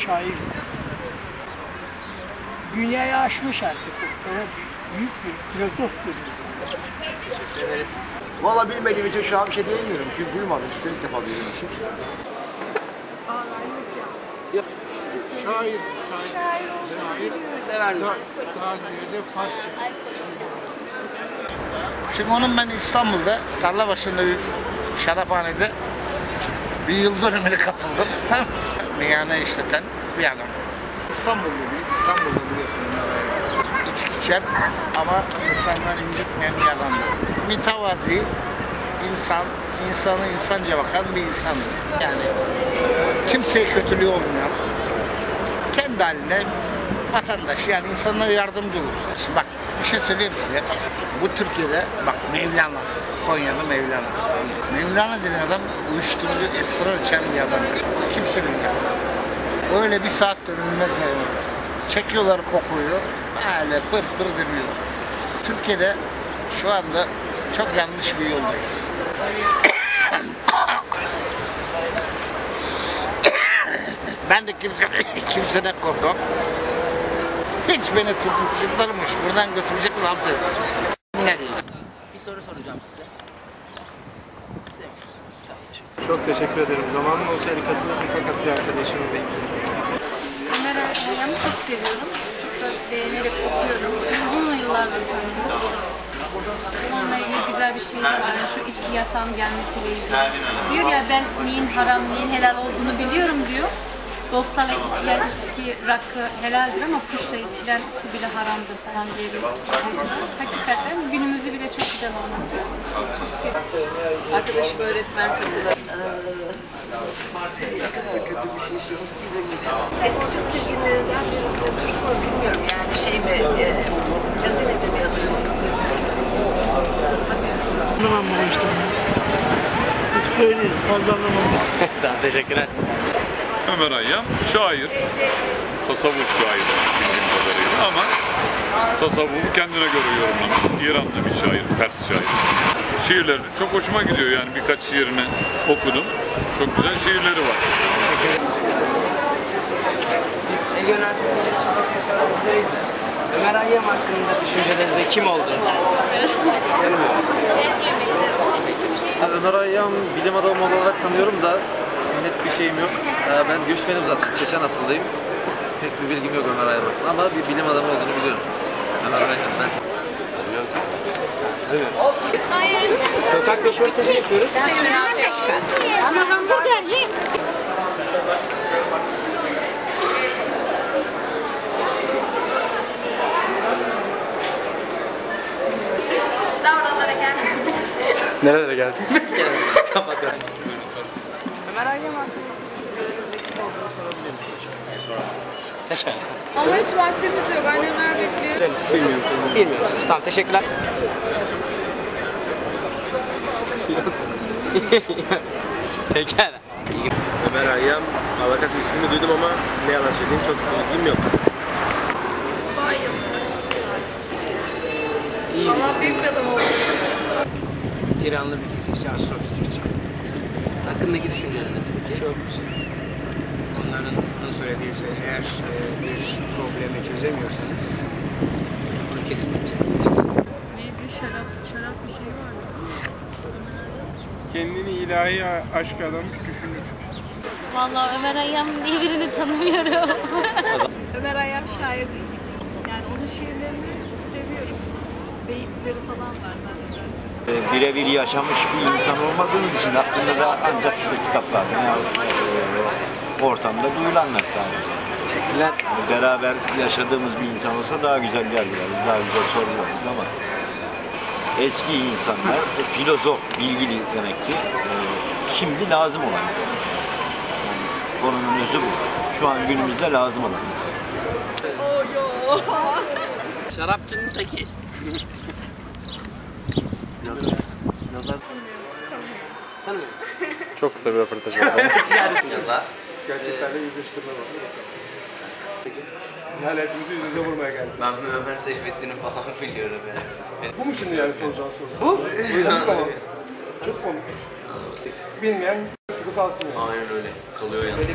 şair. Dünyayı aşmış artık. Öyle büyük bir filozof görüyorum. Teşekkür ederiz. Valla bilmediğim için şu an bir şey diyemiyorum. Çünkü duymadım. Size ilk defa duyduğum için. Şair, şair, şair. Sever misin? Daha ziyade Farsça. Şimdi onun ben İstanbul'da tarla başında bir şaraphanede bir yıl dönümüne katıldım. Tamam. Meyhane işleten bir adam. İstanbullu bir, İstanbul'da biliyorsun bunları. İçki içen ama insanları incitmeyen bir adam. Mütevazi, insan, insanı insanca bakan bir insan. Yani kimseye kötülüğü olmayan, kendi haline vatandaş yani insanlara yardımcı olur. Şimdi bak bir şey söyleyeyim size. Bu Türkiye'de bak Mevlana, Konya'da Mevlana. Mevlana denen adam uyuşturucu esrar içen bir adam. Kimse bilmez. Öyle bir saat dönülmez yani. Çekiyorlar kokuyu, böyle pır pır dönüyor. Türkiye'de şu anda çok yanlış bir yoldayız. Ben de kimse, kimseden korkmam. Hiç beni tutuklarmış, buradan götürecek mi hapse? Ne diyeyim? Bir soru soracağım size. Çok teşekkür ederim. Zamanım olsaydı katılırdım fakat bir arkadaşımı bekliyorum. Ömer Hayyam'ı çok seviyorum. Çok beğenerek okuyorum. Uzun yıllardır tanıyorum. Onunla ilgili güzel bir şey var. Yani şu içki yasağının gelmesiyle ilgili. Diyor ya ben neyin haram, neyin helal olduğunu biliyorum diyor. Dostlarla içilen içki, rakı helaldir ama kuşla içilen su bile haramdır falan diye bir Hakikaten günümüzü bile çok güzel anlatıyor. Arkadaşım öğretmen kadını. Eski Türk bilginlerinden birisi. Türk mü bilmiyorum yani şey mi? E, Latin edebiyatı mı? Anlamamıştım. Biz köylüyüz. Fazla anlamam. Tamam, teşekkürler. Ömer Hayyam şair, tasavvuf şairi bildiğim kadarıyla ama tasavvufu kendine göre yorumlamış. İranlı bir şair, Pers şair. Şiirleri çok hoşuma gidiyor yani birkaç şiirini okudum. Çok güzel şiirleri var. Biz Ege Üniversitesi İletişim Fakültesi öğrencileriyiz de. Ömer Hayyam hakkında düşüncelerinize kim olduğunu tanımıyor musunuz? Ömer Hayyam bilim adamı olarak tanıyorum da net bir şeyim yok. Ee, Ben göçmenim zaten. Çeçen asıldayım. Pek bir bilgim yok Ömer hakkında ama bir bilim adamı olduğunu biliyorum. Ömer Hayyam ben Sokak röportajı yapıyoruz. Ama hamburger ye. Nerelere geldin? Kapat ben. Ömer hakkında Ama hiç vaktimiz yok. Annemler bekliyor. Bilmiyorum. Bilmiyorsunuz. Tamam teşekkürler. Pekala. Ömer Hayyam, Alakat ismini duydum ama ne yalan söyleyeyim çok bilgim yok. Valla büyük adam oldu. İranlı bir fizikçi, astrofizikçi. Hakkındaki düşünceleriniz peki? Çok güzel. Onların onu söylediği üzere eğer e, bir problemi çözemiyorsanız bunu kesip edeceksiniz. Neydi şarap, şarap bir şey vardı. Kendini ilahi aşk adamış düşünür. Vallahi Ömer Hayyam diye birini tanımıyorum. Ömer Hayyam şair değil. Yani onun şiirlerini seviyorum. Beyitleri falan var ben de dersim. Ee, Birebir yaşamış bir insan olmadığınız için aklında da ancak işte kitaplarda ya e, ortamda duyulanlar sadece. Teşekkürler. Beraber yaşadığımız bir insan olsa daha güzel yerleriz, daha güzel sorularız ama eski insanlar, e, filozof, bilgili demek ki e, şimdi lazım olan insan. Yani konunun özü bu. Şu an günümüzde lazım olan insan. Şarapçının teki. Tanımıyor musunuz? Çok kısa bir röportaj oldu. Yazar. Gerçeklerle yüzleştirme var. Cehaletimizi yüz yüze vurmaya geldik. Ben Ömer Seyfettin'i falan biliyorum yani. Bu mu şimdi yani soracağın soru? Bu. Çok komik. Çok komik. Bilmeyen bu kalsın yani. Aynen öyle. Kalıyor yalnız.